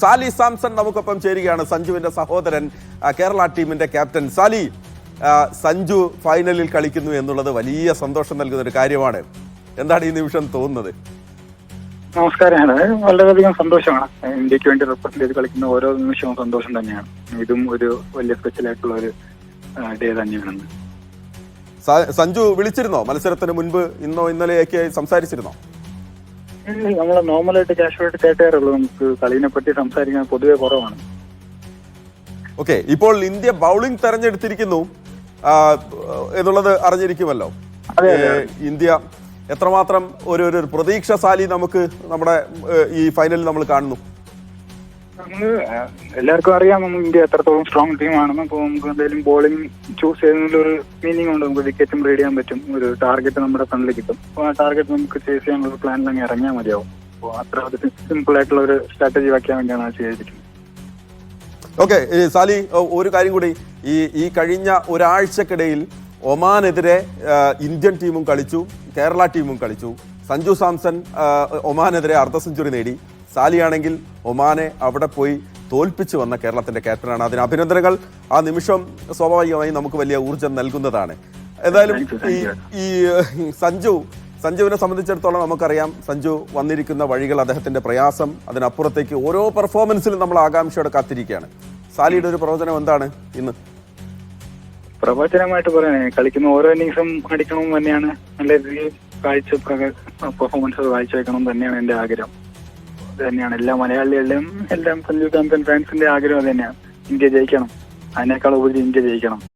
Sally Samson നമുക്കൊപ്പം ചേരുകയാണ്. സഞ്ജുവിന്റെ സഹോദരൻ കേരള ടീമിന്റെ ക്യാപ്റ്റൻ. സാലി സഞ്ജു ഫൈനലിൽ കളിക്കുന്നു എന്നുള്ളത് വലിയ സന്തോഷം നൽകുന്ന ഒരു കാര്യമാണ്. എന്താണ് ഈ നിമിഷം തോന്നുന്നത്? നമസ്കാരമാണ് വളരെയധികം സന്തോഷമാണ്. ഇന്ത്യയ്ക്ക് വേണ്ടി റെപ്രസെന്റ് ചെയ്ത് കളിക്കുന്ന ഓരോ നിമിഷവും സന്തോഷം തന്നെയാണ്. ഇതും ഒരു വലിയ സ്പെഷ്യൽ ആയിട്ടുള്ള ഒരു ഡേ തന്നെയാണ്. സഞ്ജു വിളിച്ചിരുന്നോ? മത്സരത്തിന് മുൻപ് ഇന്നോ ഇന്നലെയൊക്കെ സംസാരിച്ചിരുന്നോ? നമ്മൾ നോർമലായിട്ട് കാഷ്വലായിട്ട് കേട്ടാറുള്ളൂ നമുക്ക് കളീനെ പറ്റി സംസാരിക്കാൻ പൊതുവെ കുറവാണ്. ഓക്കെ ഇപ്പോൾ ഇന്ത്യ ബൗളിംഗ് തെരഞ്ഞെടുത്തിരിക്കുന്നു. എന്നുള്ളത് അറിഞ്ഞിരിക്കുമല്ലോ. ഇന്ത്യ എത്രമാത്രം ഒരു ഒരു പ്രതീക്ഷശാലി നമുക്ക് നമ്മുടെ ഈ ഫൈനലിൽ നമ്മൾ കാണുന്നു. എല്ലാവർക്കും അറിയാം ഇന്ത്യ എത്രത്തോളം സ്ട്രോങ് ടീമാണെന്ന് അപ്പോൾ നമുക്ക് എന്തായാലും ബോളിംഗ് ചൂസ് ചെയ്യുന്നതിൽ ഒരു മീനിങ് ഉണ്ട്. നമുക്ക് വിക്കറ്റും റീഡ് ചെയ്യാൻ പറ്റും. ഒരു ടാർഗറ്റ് നമ്മുടെ ഫ്രണ്ടിൽ കിട്ടും. അപ്പോൾ ആ ടാർഗറ്റ് നമുക്ക് ചേസ് ചെയ്യാനുള്ള പ്ലാനിൽ അങ്ങ് ഇറങ്ങിയാൽ മതിയാവും. അപ്പോൾ അത്ര സിമ്പിൾ ആയിട്ടുള്ള ഒരു സ്ട്രാറ്റജി വയ്ക്കാൻ വേണ്ടിയാണ് അത് ചെയ്തിരിക്കുന്നത് ഓക്കെ സാലി ഒരു കാര്യം കൂടി. ഈ ഈ കഴിഞ്ഞ ഒരാഴ്ചക്കിടയിൽ ഒമാനെതിരെ ഇന്ത്യൻ ടീമും കളിച്ചു കേരള ടീമും കളിച്ചു. സഞ്ജു സാംസൺ ഒമാനെതിരെ അർദ്ധ സെഞ്ചുറി നേടി. സാലിയാണെങ്കിൽ ഒമാനെ അവിടെ പോയി തോൽപ്പിച്ചു വന്ന കേരളത്തിന്റെ ക്യാപ്റ്റനാണ്. അതിന് അഭിനന്ദനങ്ങൾ. ആ നിമിഷം സ്വാഭാവികമായി നമുക്ക് വലിയ ഊർജം നൽകുന്നതാണ്. thank ഈ സഞ്ജു സഞ്ജുവിനെ സംബന്ധിച്ചിടത്തോളം നമുക്കറിയാം സഞ്ജു വന്നിരിക്കുന്ന വഴികൾ അദ്ദേഹത്തിന്റെ പ്രയാസം അതിനപ്പുറത്തേക്ക് ഓരോ പെർഫോമൻസിലും നമ്മൾ ആകാംക്ഷയോടെ കാത്തിരിക്കുകയാണ്. സാലിയുടെ ഒരു പ്രവചനം എന്താണ് ഇന്ന്? പ്രവചനമായിട്ട് പറയണേ കളിക്കുന്ന ഓരോ ഇന്നിങ്സും അടിക്കണം തന്നെയാണ്. നല്ല രീതിയിൽ കാഴ്ച പെർഫോമൻസ് കാഴ്ചവെക്കണം തന്നെയാണ് എന്റെ ആഗ്രഹം. തന്നെയാണ്. എല്ലാ മലയാളികളുടെയും എല്ലാം സഞ്ജു സാംസൺ ഫാൻസിന്റെ ആഗ്രഹം തന്നെയാണ്. ഇന്ത്യ ജയിക്കണം. അതിനേക്കാൾ ഉപരി ഇന്ത്യ ജയിക്കണം.